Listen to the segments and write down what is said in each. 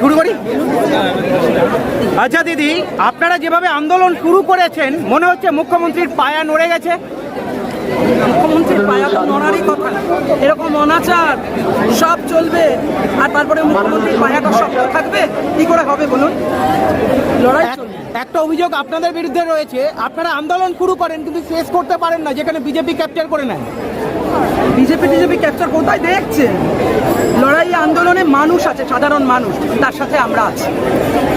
শুরু করি? আচ্ছা দিদি, আপনারা যেভাবে আন্দোলন শুরু করেছেন, মনে হচ্ছে মুখ্যমন্ত্রীর পায়া নড়ে গেছে। মুখ্যমন্ত্রীর পায়া তো নড়ারই কথা। এরকম অনাচার সব চলবে আর তারপরে মুখ্যমন্ত্রীর পায়াটা শক্ত থাকবে কি করে হবে বলুন? লড়াই চলবে। একটা অভিযোগ আপনাদের বিরুদ্ধে রয়েছে আপনারা আন্দোলন শুরু করেন কিন্তু শেষ করতে পারেন না যেখানে বিজেপি ক্যাপচার করে নেয়। বিজেপি টিজেপি ক্যাপচার কোথায় দেখছে? লড়াই আন্দোলনে মানুষ আছে সাধারণ মানুষ তার সাথে আমরা আছি।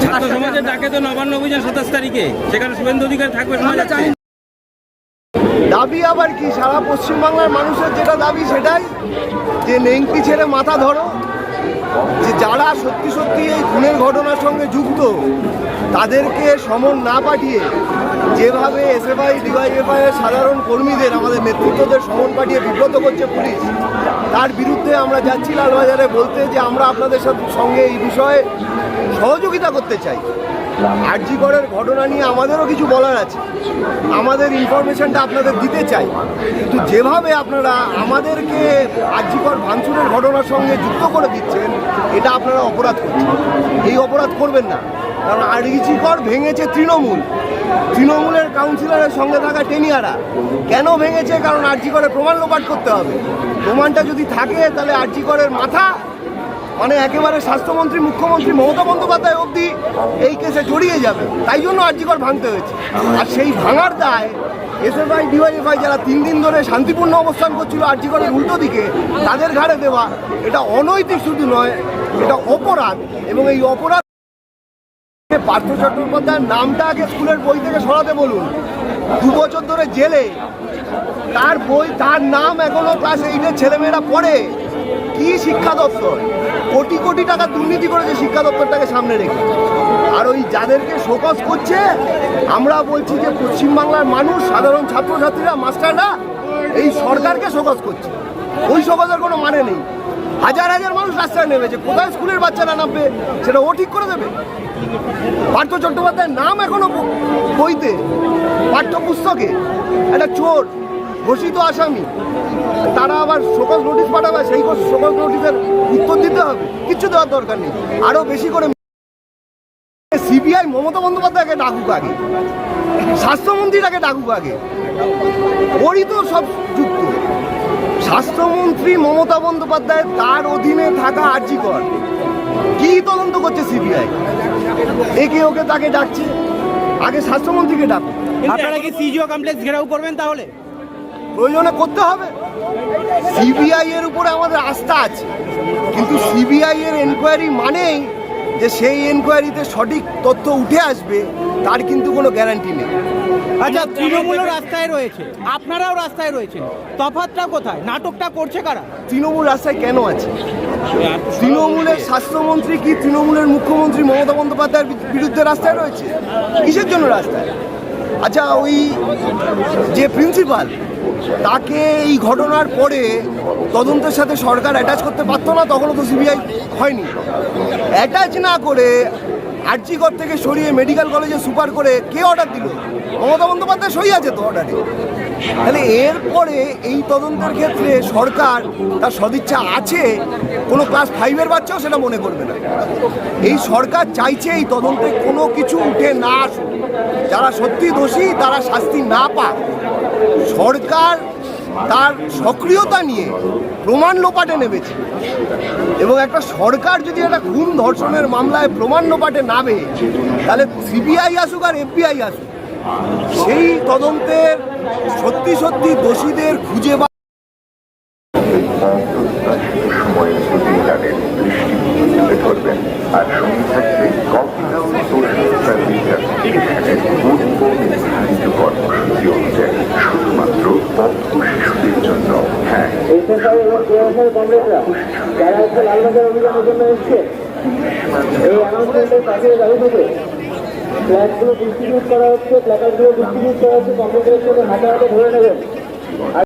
ছাত্র সমাজের ডাকে তো নবান্ন অভিযান সাতাশ তারিখে সেখানে শুভেন্দু অধিকারী থাকবে শোনা আমরা যাচ্ছে জানি দাবি আবার কি? সারা পশ্চিমবাংলার মানুষের যেটা দাবি সেটাই? যে নেংটি ছেড়ে মাথা ধরো। যে যারা সত্যি সত্যি এই খুনের ঘটনার সঙ্গে যুক্ত, তাদেরকে সমন না পাঠিয়ে যেভাবে এসএফআই, ডিওয়াইএফআই এর সাধারণ কর্মীদের, আমাদের নেতৃত্বদের সমন পাঠিয়ে বিব্রত করছে পুলিশ, তার বিরুদ্ধে আমরা যাচ্ছি লালবাজারে বলতে যে আমরা আপনাদের সঙ্গে এই বিষয়ে সহযোগিতা করতে চাই। আরজিগড়ের ঘটনা নিয়ে আমাদেরও কিছু বলার আছে। আমাদের ইনফরমেশনটা আপনাদের দিতে চাই। কিন্তু যেভাবে আপনারা আমাদেরকে আরজিগড় ভাঙচুরের ঘটনার সঙ্গে যুক্ত করে দিচ্ছেন, এটা আপনারা অপরাধ করছেন। এই অপরাধ করবেন না। কারণ আরজিগড় ভেঙেছে তৃণমূল। তৃণমূলের কাউন্সিলরের সঙ্গে থাকা টেনিয়ারা। কেন ভেঙেছে? কারণ আরজিগড়ের প্রমাণ লোপাট করতে হবে। প্রমাণটা যদি থাকে, তাহলে আরজিগড়ের মাথা মানে একেবারে স্বাস্থ্যমন্ত্রী, মুখ্যমন্ত্রী মমতা বন্দ্যোপাধ্যায় অবধি এই কেসে জড়িয়ে যাবে। তাই জন্য আর্জিকর ভাঙতে হয়েছে। আর সেই ভাঙার দায় এসএফআই, ডিওয়াইএফআই যারা তিন দিন ধরে শান্তিপূর্ণ অবস্থান করছিল আর্জিকরের উল্টো দিকে, তাদের ঘাড়ে দেওয়া এটা অনৈতিক শুধু নয়, এটা অপরাধ। এবং এই অপরাধ পার্থ চট্টোপাধ্যায়ের নামটা আগে স্কুলের বই থেকে সরাতে বলুন। দু বছর ধরে জেলে। তার বই, তার নাম এখনও ক্লাস এইটের ছেলেমেয়েরা পড়ে। কি শিক্ষা দপ্তর? কোটি কোটি টাকা দুর্নীতি করেছে শিক্ষা দপ্তরটাকে সামনে রেখে আর ওই যাদেরকে শোকস করছে, আমরা বলছি যে পশ্চিমবাংলার মানুষ, সাধারণ ছাত্রছাত্রীরা, মাস্টাররা, এই সরকারকে শোকস করছে। ওই শোকসের কোনো মানে নেই। হাজার হাজার মানুষ রাস্তায় নেমেছে। কোথায় স্কুলের বাচ্চারা নামবে, সেটা ও ঠিক করে দেবে? পার্থ চট্টোপাধ্যায়ের নাম এখনও বইতে, পাঠ্যপুস্তকে, একটা চোর। ঘোষিত আসামি। তারা আবার সকল নোটিশ পাঠাবে, সেই সকল নোটিশের উত্তর দিতে হবে। কিচ্ছু দেওয়ার দরকার নেই। আরও বেশি করে সিবিআই মমতা বন্দ্যোপাধ্যায়কে ডাকুক আগে। স্বাস্থ্যমন্ত্রীটাকে ডাকুক আগে। ওরই তো সব যুক্ত। স্বাস্থ্যমন্ত্রী মমতা বন্দ্যোপাধ্যায় তার অধীনে থাকা আর্জিকর কি তদন্ত করছে সিবিআই একে ওকে তাকে ডাকছে। আগে স্বাস্থ্যমন্ত্রীকে ডাকুক। আপনারা কি সিজিও কমপ্লেক্স ঘেরাও করবেন তাহলে? প্রয়োজনে করতে হবে। সিবিআই এর উপরে আমাদের আস্থা আছে। কিন্তু সিবিআই এর এনকোয়ারি মানেই যে সেই এনকোয়ারিতে সঠিক তথ্য উঠে আসবে তার কিন্তু কোনো গ্যারান্টি নেই। আচ্ছা তৃণমূলও রাস্তায় রয়েছে। আপনারাও রাস্তায় রয়েছেন। তফাৎটা কোথায়? নাটকটা করছে কারা? তৃণমূল রাস্তায় কেন আছে? তৃণমূলের স্বাস্থ্যমন্ত্রী কি তৃণমূলের মুখ্যমন্ত্রী মমতা বন্দ্যোপাধ্যায়ের বিরুদ্ধে রাস্তায় রয়েছে? কিসের জন্য রাস্তায়? আচ্ছা ওই যে প্রিন্সিপাল তাকে এই ঘটনার পরে তদন্তের সাথে সরকার অ্যাটাচ করতে পারতো না, তখনও তো সিবিআই হয়নি। অ্যাটাচ না করে আর্জিকর থেকে সরিয়ে মেডিকেল কলেজে সুপার করে কে অর্ডার দিল? মমতা বন্দ্যোপাধ্যায় সই আছে তো অর্ডারে তাহলে এরপরে এই তদন্তের ক্ষেত্রে সরকার তার সদিচ্ছা আছে, কোনো ক্লাস ফাইভের বাচ্চাও সেটা মনে করবে না। এই সরকার চাইছে এই তদন্তে কোনো কিছু উঠে না আসুক। যারা সত্যি দোষী, তারা শাস্তি না পাক। সরকার তার সক্রিয়তা নিয়ে প্রমাণ লোপাটে নেমেছে। এবং একটা সরকার যদি একটা খুন ধর্ষণের মামলায় প্রমাণ লোপাটে নামে, তাহলে সিবিআই আসুক আর এফবিআই আসুক, সেই তদন্তের সত্যি সত্যি দোষীদের খুঁজে বা অ্যানাউন্সমেন্টের পাশে দাবি থেকে ফ্ল্যাগগুলো ডিস্ট্রিবিউট করা হচ্ছে প্ল্যাকার্ডগুলো ডিস্ট্রিবিউট করা হচ্ছে কম্পিউটারের সাথে হাতে হাতে ধরে নেবেন